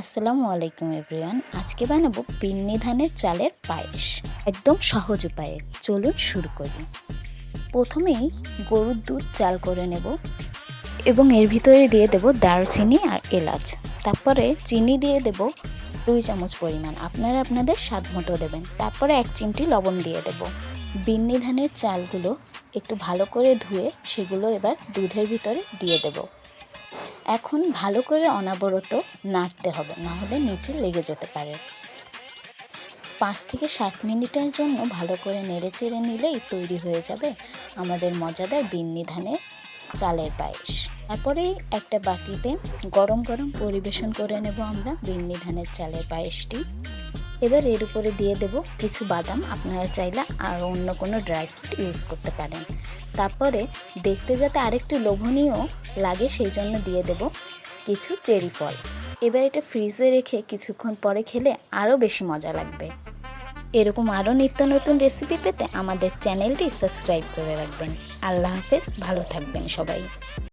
আসসালামু আলাইকুম এভরিওয়ান। আজকে বানাবো পিন্নি ধানের চালের পায়েস। একদম সহজ উপায়ে। চলুন শুরু করি। প্রথমেই গরুর দুধ চাল করে নেব এবং এর ভিতরে দিয়ে দেব দারচিনি আর এলাচ। তারপরে চিনি দিয়ে দেব দুই চামচ পরিমাণ। আপনারা আপনাদের স্বাদ মতো দেবেন। তারপরে এক চিমটি লবণ দিয়ে দেব। বিন্নি ধানের চালগুলো একটু ভালো করে ধুয়ে সেগুলো এবার দুধের ভিতরে দিয়ে দেবো। এখন ভালো করে অনাবরত নাড়তে হবে না হলে নিচে লেগে যেতে পারে। পাঁচ থেকে সাত মিনিটের জন্য ভালো করে নেড়ে চেড়ে নিলেই তৈরি হয়ে যাবে আমাদের মজাদার বিন্নি ধানের চালের পায়েস। তারপরেই একটা বাটিতে গরম গরম পরিবেশন করে নেব আমরা বিন্নি ধানের চালের পায়েসটি। এবার এর উপরে দিয়ে দেব কিছু বাদাম, আপনারা চাইলে আর অন্য কোনো ড্রাই ফ্রুট ইউজ করতে পারেন। তারপরে দেখতে যাতে আরেকটু লোভনীয় লাগে সেই জন্য দিয়ে দেব কিছু চেরি ফল। এবার এটা ফ্রিজে রেখে কিছুক্ষণ পরে খেলে আরও বেশি মজা লাগবে। এরকম আরও নিত্য নতুন রেসিপি পেতে আমাদের চ্যানেলটি সাবস্ক্রাইব করে রাখবেন। আল্লাহ হাফেজ, ভালো থাকবেন সবাই।